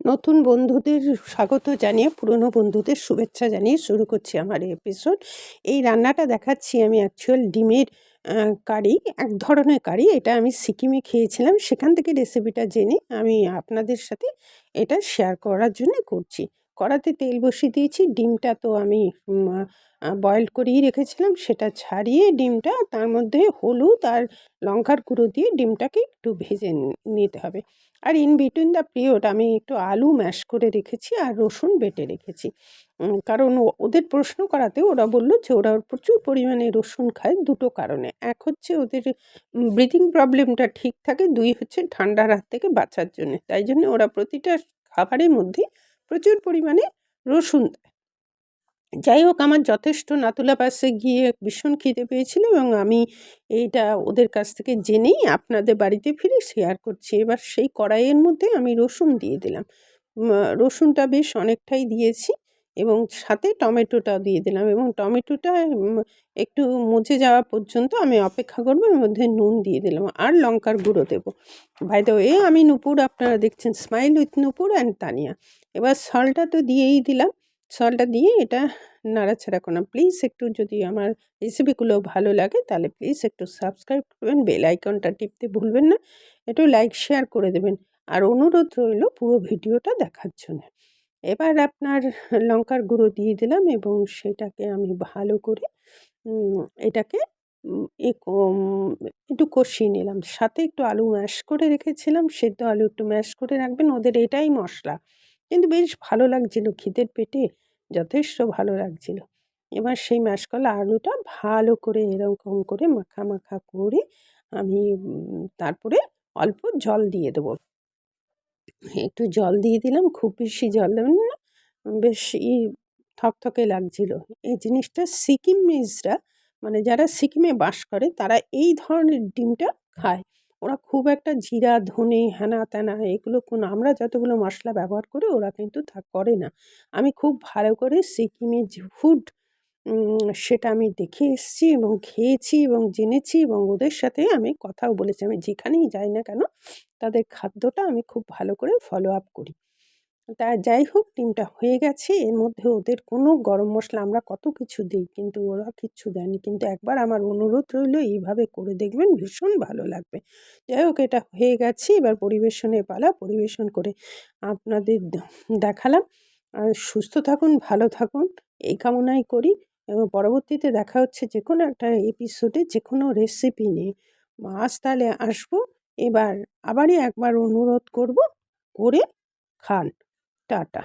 নতুন বন্ধুদের স্বাগত জানিয়ে, পুরনো বন্ধুদের শুভেচ্ছা জানিয়ে শুরু করছি আমার এপিসোড এই রান্নাটা দেখাচ্ছি আমি অ্যাকচুয়াল ডিমের কারি, এক ধরনের কারি। এটা আমি সিকিমে খেয়েছিলাম। সেখান থেকে রেসিপিটা জেনে আমি আপনাদের সাথে এটা শেয়ার করার জন্য করছি। কড়াতে তেল বসিয়ে দিয়েছি। ডিমটা তো আমি বয়েল করেই রেখেছিলাম। সেটা ছাড়িয়ে ডিমটা তার মধ্যে হলুদ আর লঙ্কার গুঁড়ো দিয়ে ডিমটাকে একটু ভেজে নিতে হবে। আর ইন বিটুইন দ্য পিরিয়ড আমি একটু আলু ম্যাশ করে রেখেছি আর রসুন বেটে রেখেছি। কারণ ওদের প্রশ্ন করাতে ওরা বলল যে ওরা প্রচুর পরিমাণে রসুন খায় দুটো কারণে। এক হচ্ছে ওদের ব্রিদিং প্রবলেমটা ঠিক থাকে, দুই হচ্ছে ঠান্ডার হাত থেকে বাঁচার জন্য। তাই জন্য ওরা প্রতিটা খাবারের মধ্যে প্রচুর পরিমাণে রসুন দেয়। যাই হোক আমার যথেষ্ট নাতুলা পাশে গিয়ে ভীষণ খিদে পেয়েছিল এবং আমি এইটা ওদের কাছ থেকে জেনেই আপনাদের বাড়িতে ফিরে শেয়ার করছি। এবার সেই কড়াইয়ের মধ্যে আমি রসুন দিয়ে দিলাম। রসুনটা বেশ অনেকটাই দিয়েছি। এবং সাথে টমেটোটাও দিয়ে দিলাম এবং টমেটোটা একটু মজে যাওয়া পর্যন্ত আমি অপেক্ষা করব, এর মধ্যে নুন দিয়ে দিলাম আর লঙ্কার গুঁড়ো দেবো। ভাই দ্য এ আমি নুপুর, আপনারা দেখছেন smile with Nupur and Tania. এবার সলটা তো দিয়েই দিলাম। সলটা দিয়ে এটা নাড়াচাড়া করলাম। প্লিজ একটু যদি আমার রেসিপিগুলো ভালো লাগে, তাহলে প্লিজ একটু সাবস্ক্রাইব করবেন বেল আইকনটা টিপতে ভুলবেন না। একটু লাইক শেয়ার করে দেবেন। আর অনুরোধ রইল পুরো ভিডিওটা দেখার জন্য। এবার আপনার লঙ্কার গুঁড়ো দিয়ে দিলাম এবং সেটাকে আমি ভালো করে এটাকে একটু কষিয়ে নিলাম। সাথে একটু আলু ম্যাশ করে রেখেছিলাম, সেদ্ধ আলু একটু ম্যাশ করে রাখবেন, ওদের এটাই মশলা। কিন্তু বেশ ভালো লাগছিল খিদের পেটে, যথেষ্ট ভালো লাগছিল। এবার সেই ম্যাশ করা আলুটা ভালো করে এরকম করে মাখা মাখা করে আমি তারপরে অল্প জল দিয়ে দেবো। একটু জল দিয়ে দিলাম, খুব বেশি জল দেবেন না, বেশ ই থকথকে লাগছিল। এই জিনিসটা সিকিম সিকিমিজরা মানে যারা সিকিমে বাস করে, তারা এই ধরনের ডিমটা খায়। ওরা খুব একটা জিরা, ধনে হ্যানা ত্যানা এগুলো কোন, আমরা যতগুলো মশলা ব্যবহার করি, ওরা কিন্তু তা করে না। আমি খুব ভালো করে সিকিমের ফুড সেটা আমি দেখে এসেছি এবং খেয়েছি এবং জেনেছি এবং ওদের সাথে আমি কথাও বলেছি। আমি যেখানেই যাই না কেন, তাদের খাদ্যটা আমি খুব ভালো করে ফলো আপ করি। তা যাই হোক, ডিমটা হয়ে গেছে। এর মধ্যে ওদের কোনো গরম মশলা আমরা কত কিছু দিই, কিন্তু ওরা কিচ্ছু দেয়নি। কিন্তু একবার আমার অনুরোধ রইল, এইভাবে করে দেখবেন ভীষণ ভালো লাগবে। যাই হোক, এটা হয়ে গেছে। এবার পরিবেশনে পালা, পরিবেশন করে আপনাদের দেখালাম। আর সুস্থ থাকুন, ভালো থাকুন, এই কামনাই করি। এবং পরবর্তীতে দেখা হচ্ছে যে কোনো একটা এপিসোডে যে কোনো রেসিপি নিয়ে আজ তাহলে আসব, এবার আবারই একবার অনুরোধ করব, করে খান। টাটা।